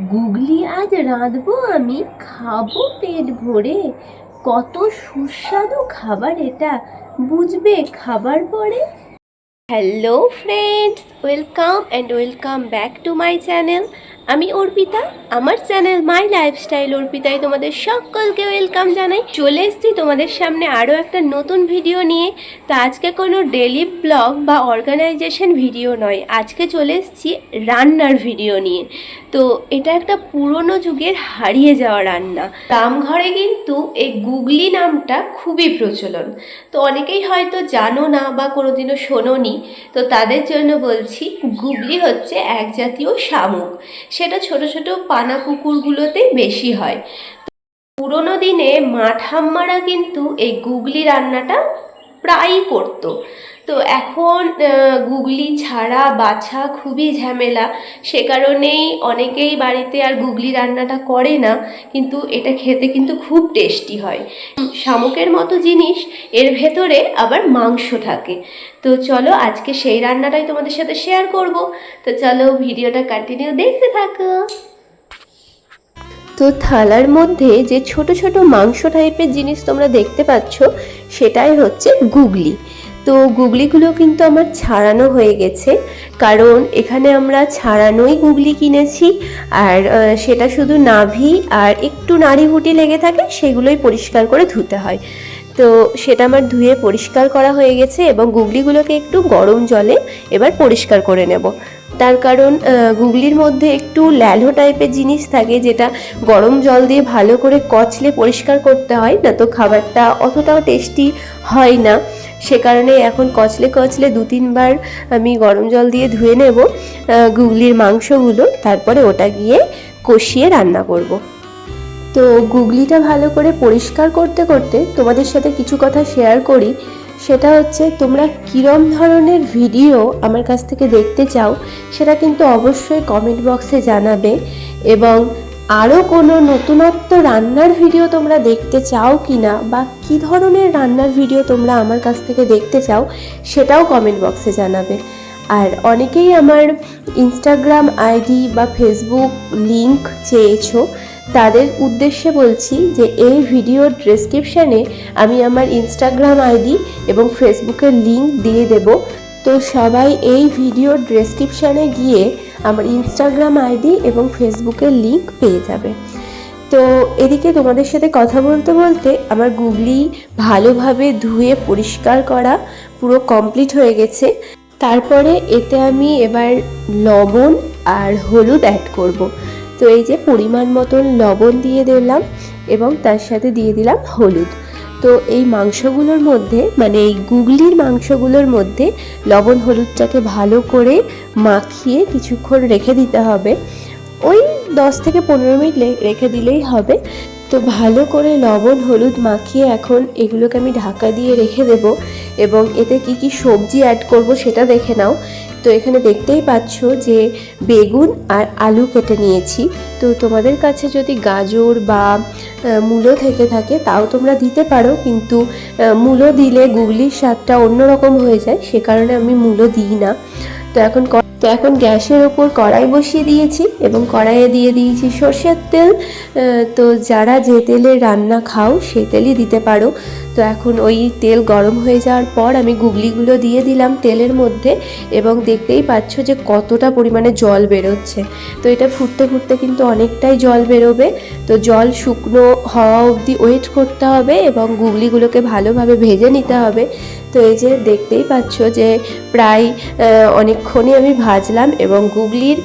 গুগলি, আজ রাঁধবো আমি, খাব পেট ভরে। কত সুস্বাদু খাবার এটা, বুঝবে খাবার পরে? Hello friends welcome and welcome back to my channel আমি অর্পিতা, আমার চ্যানেল মাই লাইফস্টাইল অর্পিতায় তোমাদের সকলকে ওয়েলকাম জানাই। চলে এসেছি তোমাদের সামনে আরও একটা নতুন ভিডিও নিয়ে। তো আজকে কোনো ডেলি ব্লগ বা অর্গানাইজেশন ভিডিও নয়। আজকে চলে এসেছি রান্নার ভিডিও নিয়ে। তো এটা একটা পুরনো যুগের হারিয়ে যাওয়া রান্না। রামঘরে কিন্তু এই গুগলি নামটা খুবই প্রচলন। তো অনেকেই হয়তো জানো না বা কোনোদিনও শোনোনি। তো তাদের জন্য বলছি, গুগলি হচ্ছে এক জাতীয় শামুক। সেটা ছোট ছোট পানা পুকুরগুলোতেই বেশি হয়। পুরোনো দিনে মাঠাম্মারা কিন্তু এই গুগলি রান্নাটা প্রায়ই করতো। তো এখন গুগলি ছাড়া বাছা খুবই ঝামেলা। সে কারণেই অনেকেই বাড়িতে আর গুগলি রান্নাটা করে না, কিন্তু এটা খেতে কিন্তু খুব টেস্টি হয়। শামুকের মতো জিনিস, এর ভেতরে আবার মাংস থাকে। তো চলো, আজকে সেই রান্নাটাই তোমাদের সাথে শেয়ার করব। তো চলো, ভিডিওটা কন্টিনিউ দেখতে থাকো। তো থালার মধ্যে যে ছোট ছোট মাংস টাইপের জিনিস তোমরা দেখতে পাচ্ছ, সেটাই হচ্ছে গুগলি। তো গুগলিগুলো কিন্তু আমার ছাড়ানো হয়ে গেছে। কারণ এখানে আমরা ছাড়ানোই গুগলি কিনেছি আর সেটা শুধু নাভি আর একটু নাড়িভুটি লেগে থাকে সেগুলোই পরিষ্কার করে ধুতে হয়। তো সেটা আমার ধুয়ে পরিষ্কার করা হয়ে গেছে এবং গুগলিগুলোকে একটু গরম জলে এবার পরিষ্কার করে নেব। তার কারণ গুগলির মধ্যে একটু ল্যালো টাইপের জিনিস থাকে যেটা গরম জল দিয়ে ভালো করে কচলে পরিষ্কার করতে হয়, না তো খাবারটা অতটাও টেস্টি হয় না। সে কারণে এখন কচলে কচলে দু তিনবার আমি গরম জল দিয়ে ধুয়ে নেব গুগলির মাংসগুলো, তারপরে ওটা গিয়ে কষিয়ে রান্না করব। তো গুগলিটা ভালো করে পরিষ্কার করতে করতে তোমাদের সাথে কিছু কথা শেয়ার করি সেটা হচ্ছে তোমরা কীরম ধরনের ভিডিও আমার কাছ থেকে দেখতে চাও, সেটা কিন্তু অবশ্যই কমেন্ট বক্সে জানাবে এবং আরও কোনো নতুনত্ব রান্নার ভিডিও তোমরা দেখতে চাও কি না বা কি ধরনের রান্নার ভিডিও তোমরা আমার কাছ থেকে দেখতে চাও, সেটাও কমেন্ট বক্সে জানাবে। আর অনেকেই আমার ইনস্টাগ্রাম আইডি বা ফেসবুক লিংক চেয়েছো, তাদের উদ্দেশ্যে বলছি যে এই ভিডিওর ডেসক্রিপশানে আমি আমার ইনস্টাগ্রাম আইডি এবং ফেসবুকের লিংক দিয়ে দেব। তো সবাই এই ভিডিওর ডেসক্রিপশানে গিয়ে আমার ইনস্টাগ্রাম আইডি এবং ফেসবুকের লিঙ্ক পেয়ে যাবে। তো এদিকে তোমাদের সাথে কথা বলতে বলতে আমার গুগলি ভালোভাবে ধুয়ে পরিষ্কার করা পুরো কমপ্লিট হয়ে গেছে। তারপরে এতে আমি এবার লবণ আর হলুদ অ্যাড করব। তো এই যে পরিমাণ মতন লবণ দিয়ে দিলাম এবং তার সাথে দিয়ে দিলাম হলুদ। তো এই মাংসগুলোর মধ্যে মানে এই গুগলির মাংসগুলোর মধ্যে লবণ হলুদটাকে ভালো করে মাখিয়ে কিছুক্ষণ রেখে দিতে হবে। ওই দশ থেকে পনেরো মিনিট রেখে দিলেই হবে। তো ভালো করে লবণ হলুদ মাখিয়ে এখন এগুলোকে আমি ঢাকা দিয়ে রেখে দেব এবং এতে কি কি সবজি অ্যাড করব সেটা দেখে নাও। তো এখানে দেখতেই পাচ্ছ যে বেগুন আর আলু কেটে নিয়েছি। তো তোমাদের কাছে যদি গাজর বা মূলো থেকে থাকে তাও তোমরা দিতে পারো, কিন্তু মূলো দিলে গুগলির স্বাদটা অন্যরকম হয়ে যায়, সে কারণে আমি মূলো দিই না। তো এখন তো এখন গ্যাসের ওপর কড়াই বসিয়ে দিয়েছি এবং কড়াইয়ে দিয়ে দিয়েছি সর্ষের তেল। তো যারা যে তেলে রান্না খাও সে তেলই দিতে পারো। তো এখন ওই তেল গরম হয়ে যাওয়ার পর আমি গুগলিগুলো দিয়ে দিলাম তেলের মধ্যে এবং দেখতেই পাচ্ছ যে কতটা পরিমাণে জল বেরোচ্ছে। তো এটা ফুটতে ফুটতে কিন্তু অনেকটাই জল বেরোবে। তো জল শুকনো হওয়া অবধি ওয়েট করতে হবে এবং গুগলিগুলোকে ভালোভাবে ভেজে নিতে হবে। তো এই যে দেখতেই পাচ্ছ যে প্রায় অনেকক্ষণই আমি ভাজলাম এবং গুগলির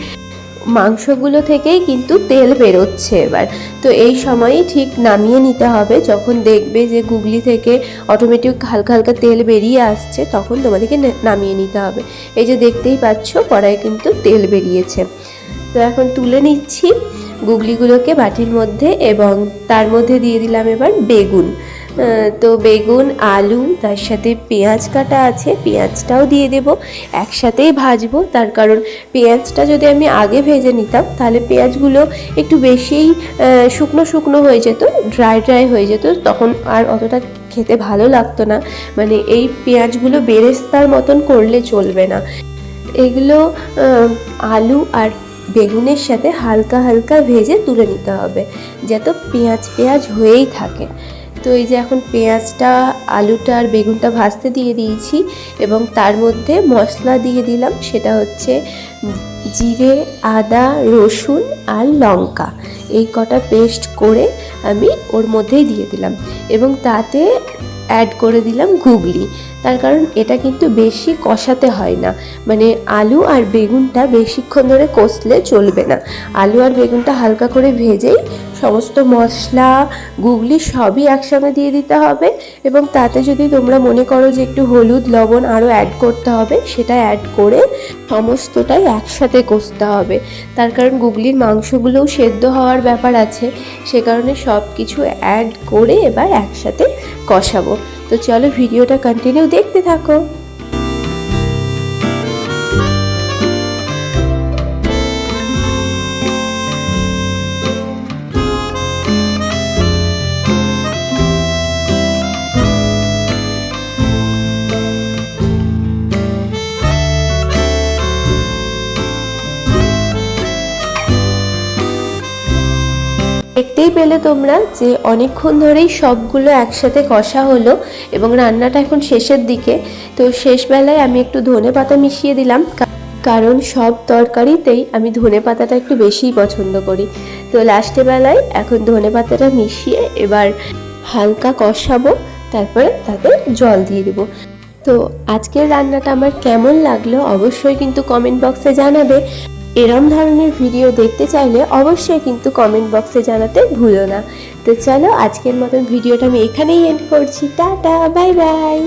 মাংসগুলো থেকেই কিন্তু তেল বেরোচ্ছে এবার। তো এই সময়ই ঠিক নামিয়ে নিতে হবে। যখন দেখবে যে গুগলি থেকে অটোমেটিক হালকা হালকা তেল বেরিয়ে আসছে, তখন তোমাদেরকে নামিয়ে নিতে হবে। এই যে দেখতেই পাচ্ছ কড়াই কিন্তু তেল বেরিয়েছে। তো এখন তুলে নিচ্ছি গুগলিগুলোকে বাটির মধ্যে এবং তার মধ্যে দিয়ে দিলাম এবার বেগুন। তো বেগুন, আলু, তার সাথে পেঁয়াজ কাটা আছে, পেঁয়াজটাও দিয়ে দেব। একসাথেই ভাজবো, তার কারণ পেঁয়াজটা যদি আমি আগে ভেজে নিতাম, তাহলে পেঁয়াজগুলো একটু বেশিই শুকনো শুকনো হয়ে যেত, ড্রাই ড্রাই হয়ে যেত, তখন আর অতটা খেতে ভালো লাগতো না। মানে এই পেঁয়াজগুলো বেরেস্তার মতন করলে চলবে না। এগুলো আলু আর বেগুনের সাথে হালকা হালকা ভেজে তুলে নিতে হবে, যাতে পেঁয়াজ পেঁয়াজ হয়েই থাকে। তো এই যে এখন পেঁয়াজটা, আলুটা আর বেগুনটা ভাজতে দিয়ে দিয়েছি এবং তার মধ্যে মশলা দিয়ে দিলাম, সেটা হচ্ছে জিরে, আদা, রসুন আর লঙ্কা। এই কটা পেস্ট করে আমি ওর মধ্যেই দিয়ে দিলাম এবং তাতে অ্যাড করে দিলাম গুগলি তার কারণ এটা কিন্তু বেশি কষাতে হয় না। মানে আলু আর বেগুনটা বেশিক্ষণ ধরে কষলে চলবে না। আলু আর বেগুনটা হালকা করে ভেজেই সমস্ত মশলা, গুগলি সবই একসঙ্গে দিয়ে দিতে হবে এবং তাতে যদি তোমরা মনে করো যে একটু হলুদ, লবণ আরও অ্যাড করতে হবে, সেটা অ্যাড করে সমস্তটাই একসাথে কষতে হবে। তার কারণ গুগলির মাংসগুলোও সেদ্ধ হওয়ার ব্যাপার আছে, সে কারণে সব কিছু অ্যাড করে এবার একসাথে কষাবো। তো চলো ভিডিওটা কন্টিনিউ দেখতে থাকো। দেখতেই পেলে তোমরা যে অনেকক্ষণ ধরেই সবগুলো একসাথে কষা হলো এবং রান্নাটা এখন শেষের দিকে। তো শেষবেলায় আমি একটু ধনে পাতা মিশিয়ে দিলাম কারণ সব তরকারিতেই আমি ধনে পাতাটা একটু বেশিই পছন্দ করি। তো লাস্টে বেলায় এখন ধনে পাতাটা মিশিয়ে এবার হালকা কষাবো, তারপরে তাতে জল দিয়ে দেবো। তো আজকের রান্নাটা আমার কেমন লাগল অবশ্যই কিন্তু কমেন্ট বক্সে জানাবে। এরম ধরনের ভিডিও দেখতে চাইলে অবশ্যই কিন্তু কমেন্ট বক্সে জানাতে ভুলো না। তো চলো আজকের মতন ভিডিওটা আমি এখানেই এন্ড করছি। Tata bye bye